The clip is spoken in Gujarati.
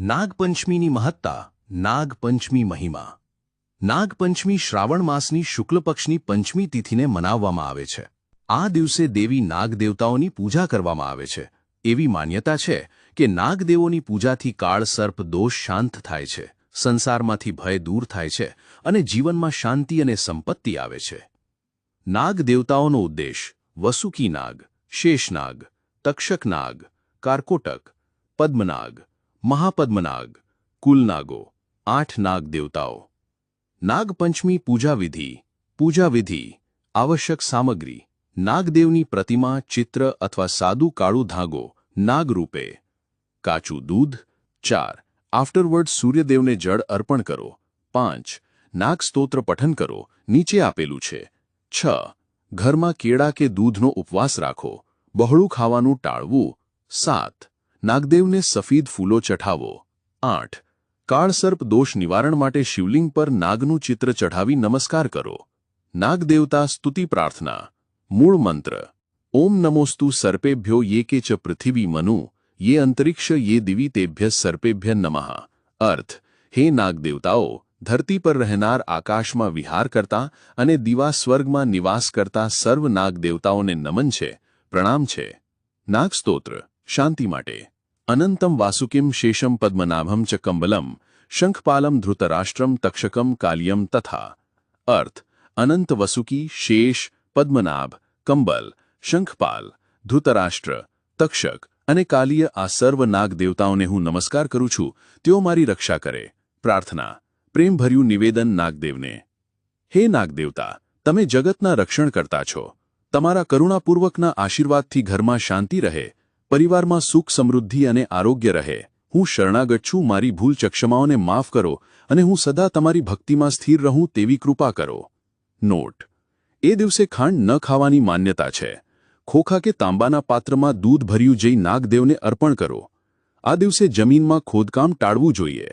નાગપંચમીની મહત્તા, નાગપંચમી મહિમા. નાગપંચમી શ્રાવણ માસની શુક્લ પક્ષની પંચમી તિથિને મનાવવામાં આવે છે. આ દિવસે દેવી નાગદેવતાઓની પૂજા કરવામાં આવે છે. એવી માન્યતા છે કે નાગદેવોની પૂજાથી કાળ, સર્પ, દોષ શાંત થાય છે, સંસારમાંથી ભય દૂર થાય છે અને જીવનમાં શાંતિ અને સંપત્તિ આવે છે. નાગદેવતાઓનો ઉદ્દેશ, વસુકી નાગ, શેષનાગ, તક્ષક નાગ, કારકોટક, પદ્મનાગ મહાપદ્મનાગ કુલનાગો આઠ નાગ દેવતાઓ. નાગપંચમી પૂજાવિધિ પૂજાવિધિ આવશ્યક સામગ્રી, નાગદેવની પ્રતિમા, ચિત્ર અથવા સાદું કાળું ધાગો નાગરૂપે કાચું દૂધ, ચાર આફ્ટરવર્ડ સૂર્યદેવને જળ અર્પણ કરો. પાંચ નાગસ્તોત્ર પઠન કરો, નીચે આપેલું છે. છ, ઘરમાં કેળા કે દૂધનો ઉપવાસ રાખો. બહોળું ખાવાનું ટાળવું. સાત નાગદેવને સફેદ ફૂલો ચઢાવો. આઠ. કાળસર્પ દોષ નિવારણ માટે શિવલિંગ પર નાગનું ચિત્ર ચઢાવી નમસ્કાર કરો. નાગદેવતા સ્તુતિ પ્રાર્થના. મૂળ મંત્ર. ઓમ નમોસ્તુ સર્પેભ્યો યે કે ચ પૃથિવી મનુ, યે અંતરિક્ષ યે દિવી તેભ્ય સર્પેભ્ય નમઃ. અર્થ. હે નાગદેવતાઓ, ધરતી પર રહેનાર આકાશમાં વિહાર કરતા અને દિવા સ્વર્ગમાં નિવાસ કરતા સર્વ નાગદેવતાઓને નમન છે, પ્રણામ છે. નાગસ્તોત્ર. શાંતિ માટે. અનંતમ વાસુકિમ શેષમ પદ્મનાભમ ચ કંબલમ, શંખપાલમ ધૃતરાષ્ટ્રમ તક્ષકમ કાલ્યમ તથા. અર્થ, અનંત વસુકી, શેષ, પદ્મનાભ, કંબલ, શંખપાલ, ધૃતરાષ્ટ્ર, તક્ષક અને કાલિય આ સર્વ નાગ દેવતાઓને હું નમસ્કાર કરું છું, તેઓ મારી રક્ષા કરે. પ્રાર્થના, પ્રેમભર્યું નિવેદન નાગદેવને. હે નાગદેવતા, તમે જગતના રક્ષણ કરતા છો. તમારા કરુણાપૂર્વકના આશીર્વાદથી ઘરમાં શાંતિ રહે. પરિવારમાં સુખ સમૃદ્ધિ અને આરોગ્ય રહે. હું શરણાગત છું, મારી ભૂલ ચક્ષમાઓને માફ કરો અને હું સદા તમારી ભક્તિમાં સ્થિર રહું તેવી કૃપા કરો. નોટ. એ દિવસે ખાંડ ન ખાવાની માન્યતા છે. ખોખા કે તાંબાના પાત્રમાં દૂધ ભર્યું જઈ નાગદેવને અર્પણ કરો. આ દિવસે જમીનમાં ખોદકામ ટાળવું જોઈએ.